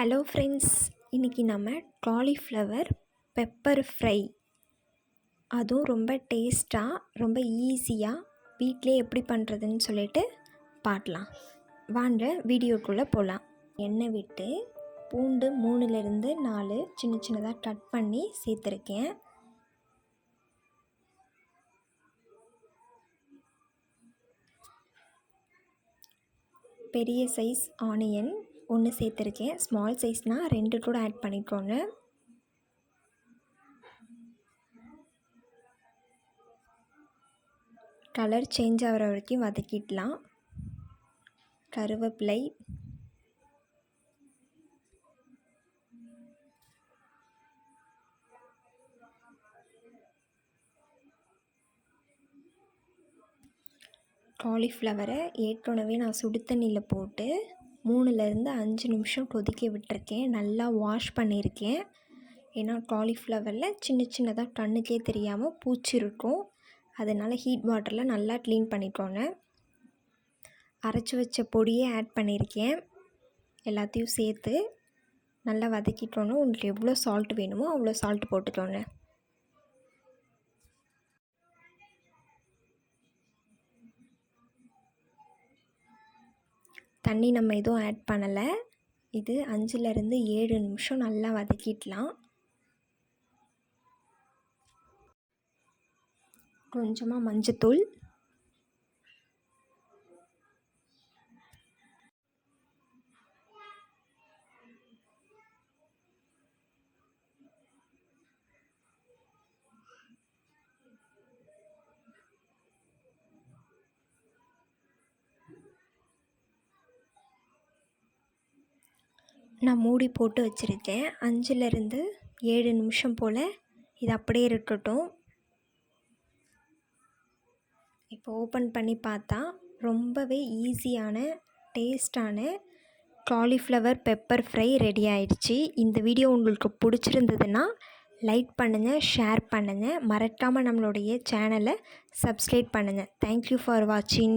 Hello friends இன்றைக்கி நம்ம cauliflower pepper fry அதுவும் ரொம்ப டேஸ்ட்டாக ரொம்ப ஈஸியாக வீட்டிலே எப்படி பண்ணுறதுன்னு சொல்லிட்டு பார்க்கலாம். வாங்க வீடியோக்குள்ளே போகலாம் எண்ணெய் விட்டு பூண்டு மூணுலேருந்து நாலு சின்ன சின்னதாக கட் பண்ணி சேர்த்துருக்கேன். பெரிய சைஸ் ஆனியன் ஒன்று சேர்த்துருக்கேன். ஸ்மால் சைஸ்னால் ரெண்டு கூட ஆட் பண்ணிக்கோங்க. கலர் சேஞ்ச் ஆகிற வரைக்கும் வதக்கிடலாம். கருவேப்பிலை. காலிஃப்ளவரை ஏற்கனவே நான் சுடு தண்ணியில் போட்டு மூணுலேருந்து அஞ்சு நிமிஷம் கொதிக்க விட்டுருக்கேன். நல்லா வாஷ் பண்ணியிருக்கேன். ஏன்னா காலிஃப்ளவரில் சின்ன சின்னதாக கண்ணுக்கே தெரியாமல் பூச்சி இருக்கும். அதனால் ஹீட் வாட்டரில் நல்லா க்ளீன் பண்ணிக்கோங்க. அரைச்சி வச்ச பொடியே ஆட் பண்ணியிருக்கேன். எல்லாத்தையும் சேர்த்து நல்லா வதக்கிக்கோங்க உங்களுக்கு எவ்வளோ சால்ட் வேணுமோ அவ்வளோ சால்ட் போட்டுக்கோங்க. தண்ணி நம்ம எதுவும் ஆட் பண்ணலை. இது அஞ்சுலேருந்து ஏழு நிமிஷம் நல்லா வதக்கிடலாம். கொஞ்சமாக மஞ்சத்தூள். நான் மூடி போட்டு வச்சுருக்கேன். அஞ்சுலேருந்து ஏழு நிமிஷம் போல் இது அப்படியே இருக்கட்டும். இப்போ ஓப்பன் பண்ணி பார்த்தா ரொம்பவே ஈஸியான டேஸ்டான காலிஃப்ளவர் பெப்பர் ஃப்ரை ரெடி ஆயிடுச்சு. இந்த வீடியோ உங்களுக்கு பிடிச்சிருந்ததுன்னா லைக் பண்ணுங்கள் ஷேர் பண்ணுங்கள் மறக்காமல் நம்மளுடைய சேனலை சப்ஸ்கிரைப் பண்ணுங்கள் தேங்க்யூ ஃபார் வாட்சிங்